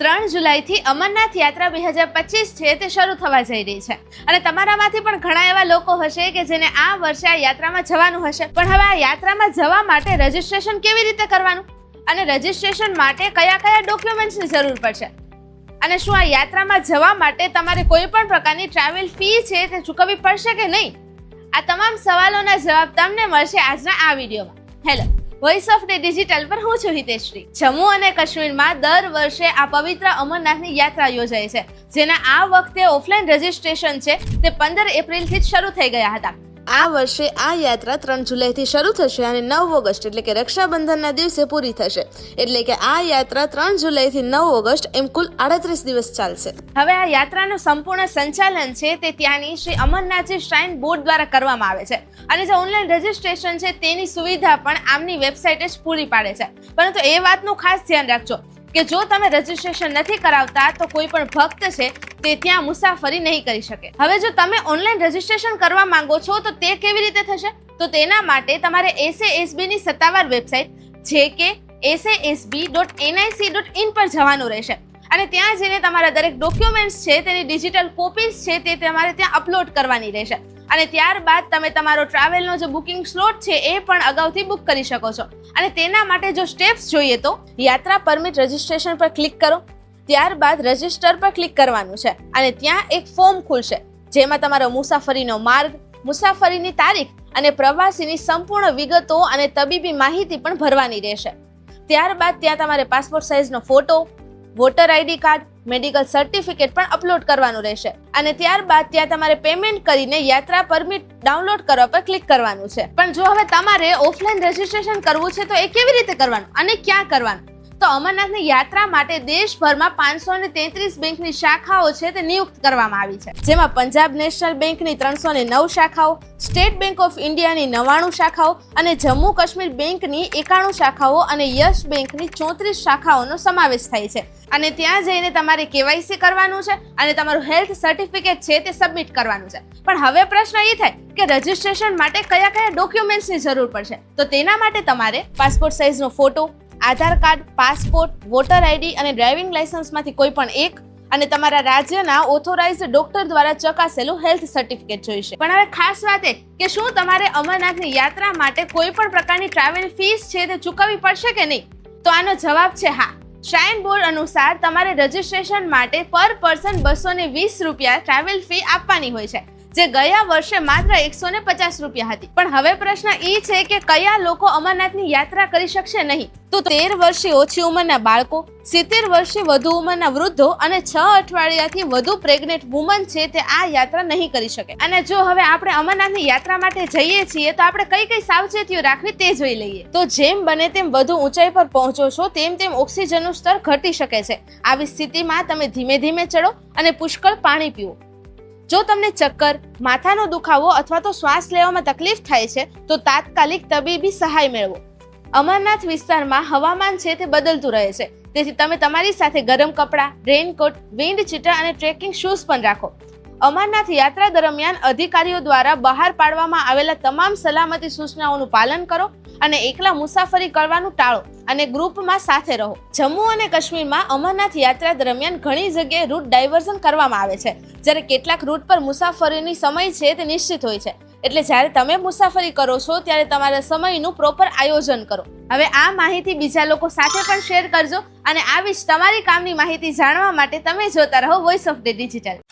ત્રણ જુલાઈથી અમરનાથ યાત્રા બે હજાર પચીસ છે તે શરૂ થવા જઈ રહી છે. અને તમારામાંથી પણ ઘણા એવા લોકો હશે કે જેને આ વર્ષે આ યાત્રામાં જવાનું હશે. પણ હવે આ યાત્રામાં જવા માટે રજીસ્ટ્રેશન કેવી રીતે કરવાનું? અને રજીસ્ટ્રેશન માટે કયા કયા ડોક્યુમેન્ટ્સની જરૂર પડશે? અને શું આ યાત્રામાં જવા માટે તમારે કોઈ પણ પ્રકારની ટ્રાવેલ ફી છે તે ચૂકવવી પડશે કે નહીં? આ તમામ સવાલોના જવાબ તમને મળશે આજના આ વિડીયોમાં. Hello Voice of Day Digital પર હું છું હિતેશ્રી જમ્મુ અને કાશ્મીરમાં દર વર્ષે આ પવિત્ર અમરનાથની યાત્રા યોજાય છે, જેના આ વખતે ઓફલાઈન રજિસ્ટ્રેશન છે તે પંદર એપ્રિલથી જ શરૂ થઈ ગયા હતા. આ વર્ષે આ યાત્રા ત્રણ જુલાઈથી શરૂ થશે અને નવ ઓગસ્ટ એટલે કે રક્ષાબંધનના દિવસે પૂરી થશે. એટલે કે આ યાત્રા ત્રણ જુલાઈથી નવ ઓગસ્ટ એમ કુલ આડત્રીસ દિવસ ચાલશે. હવે આ યાત્રાનું સંપૂર્ણ સંચાલન છે તે ત્યાંની શ્રી અમરનાથજી શ્રાઇન બોર્ડ દ્વારા કરવામાં આવે છે. અને જે ઓનલાઈન રજિસ્ટ્રેશન છે તેની સુવિધા પણ આમની વેબસાઇટે જ પૂરી પાડે છે. પરંતુ એ વાતનું ખાસ ધ્યાન રાખજો. કે જો તમે રજીસ્ટ્રેશન નથી કરાવતા તો કોઈ પણ ભક્ત છે તે ત્યાં મુસાફરી નહીં કરી શકે. હવે જો તમે ઓનલાઈન રજીસ્ટ્રેશન કરવા માંગો છો તો તે કેવી રીતે થશે? તો તેના માટે તમારે એસએએસબી ની સત્તાવાર વેબસાઇટ જે કે SASB dot NIC dot in પર જવાનું રહેશે. અને ત્યાં જઈને તમારા દરેક ડોક્યુમેન્ટ્સ છે, તેની ડિજિટલ કોપીઝ છે તે તમારે ત્યાં અપલોડ કરવાની રહેશે. અને ત્યારબાદ તમે તમારો ટ્રાવેલનો જે બુકિંગ સ્લોટ છે, એ પણ અગાઉથી બુક કરી શકો છો. અને તેના માટે જો સ્ટેપ્સ જોઈએ તો યાત્રા પરમિટ રજીસ્ટ્રેશન પર ક્લિક કરો. ત્યારબાદ રજિસ્ટર પર ક્લિક કરવાનું છે. અને ત્યાં એક ફોર્મ ખુલશે, જેમાં તમારો મુસાફરીનો માર્ગ, મુસાફરીની તારીખ અને પ્રવાસીની સંપૂર્ણ વિગતો અને તબીબી માહિતી પણ ભરવાની રહેશે. ત્યારબાદ ત્યાં તમારે passport સાઇઝનો photo voter ID card medical certificate પણ અપલોડ કરવાનું રહેશે. અને ત્યારબાદ ત્યાં તમારે પેમેન્ટ કરીને યાત્રા પરમિટ ડાઉનલોડ કરવા પર ક્લિક કરવાનું છે. પણ જો હવે તમારે ઓફલાઈન રજીસ્ટ્રેશન કરવું છે તો એ કેવી રીતે કરવાનું? અને ક્યાં કરવાનું? તો અમરનાથની યાત્રા માટે દેશભરમાં પાંચસો ને તેત્રીસ બેંકની શાખાઓ છે તે નિયુક્ત કરવામાં આવી છે. જેમાં પંજાબ નેશનલ બેંકની ત્રણસો ને નવ શાખાઓ, સ્ટેટ બેંક ઓફ ઇન્ડિયાની નવાણું શાખાઓ અને જમ્મુ કાશ્મીર બેંકની એકાણું શાખાઓ અને યસ બેંકની ચોત્રીસ શાખાઓનો સમાવેશ થાય છે. અને ત્યાં જઈને તમારે કેવાયસી કરવાનું છે અને તમારું હેલ્થ સર્ટિફિકેટ છે તે સબમિટ કરવાનું છે. પણ હવે પ્રશ્ન એ થાય કે રજિસ્ટ્રેશન માટે કયા કયા ડોક્યુમેન્ટ્સની જરૂર પડશે? તો તેના માટે તમારે passport સાઇઝનો photo Aadhaar card, passport, voter ID અને ડ્રાઇવિંગ લાયસન્સમાંથી કોઈ પણ એક અને તમારા રાજ્યના ઓથોરાઇઝ ડોક્ટર દ્વારા ચકાસેલું હેલ્થ સર્ટિફિકેટ જોઈશે. પણ હવે ખાસ વાત એ કે શું તમારે અમરનાથની યાત્રા માટે કોઈ પણ પ્રકારની ટ્રાવેલ ફીસ છે તે ચૂકવવી પડશે કે નહીં? તો આનો જવાબ છે હા. શ્રાઇન બોર્ડ અનુસાર તમારે રજીસ્ટ્રેશન માટે પર પર્સન બસો વીસ રૂપિયા ટ્રાવેલ ફી આપવાની હોય છે. જે ગયા વર્ષે માત્ર એકસો ને પચાસ રૂપિયા હતી. પણ હવે પ્રશ્ન એ છે કે કયા લોકો અમરનાથની યાત્રા કરી શકશે નહીં? તો તેર વર્ષે ઓછી ઉંમરના બાળકો, સિત્તેર વર્ષે વધુ ઉંમરના વૃદ્ધો અને છ અઠવાડિયાથી વધુ પ્રેગ્નેન્ટ વુમન છે તે આ યાત્રા નહીં કરી શકે. અને જો હવે આપણે અમરનાથની યાત્રા માટે જઈએ છીએ, તો આપણે કઈ કઈ સાવચેતીઓ રાખવી તે જોઈ લઈએ. તો જેમ બને તેમ વધુ ઊંચાઈ પર પહોંચો છો, તેમ તેમ ઓક્સિજનનું સ્તર ઘટી શકે છે. આવી સ્થિતિમાં તમે ધીમે ધીમે ચડો અને પુષ્કળ પાણી પીવો જો તમને ચક્કર, માથાનો દુખાવો અથવા તો શ્વાસ લેવામાં તકલીફ થાય છે, તો તાત્કાલિક તબીબી સહાય મેળવો. અમરનાથ વિસ્તારમાં હવામાન છે તે બદલતું રહે છે. તેથી તમે તમારી સાથે ગરમ કપડાં રેનકોટ વિન્ડ ચીટર અને ટ્રેકિંગ શૂઝ પણ રાખો. અમરનાથ યાત્રા દરમિયાન અધિકારીઓ દ્વારા બહાર પાડવામાં આવેલા તમામ સલામતી સૂચનાઓનું પાલન કરો અને એકલા મુસાફરી કરવાનું ટાળો અને ગ્રુપમાં સાથે રહો. જમ્મુ અને કાશ્મીરમાં અમરનાથ યાત્રા દરમિયાન ઘણી જગ્યાએ રૂટ ડાયવર્ઝન કરવામાં આવે છે. જ્યારે કેટલાક રૂટ પર મુસાફરીની સમય છે તે નિશ્ચિત હોય છે. એટલે જ્યારે તમે મુસાફરી કરો છો, ત્યારે તમારા સમયનું પ્રોપર આયોજન કરો. હવે આ માહિતી બીજા લોકો સાથે પણ શેર કરજો અને આવી જ તમારી કામની માહિતી જાણવા માટે તમે જોતા રહો વોઇસ ઓફ ડે ડિજિટલ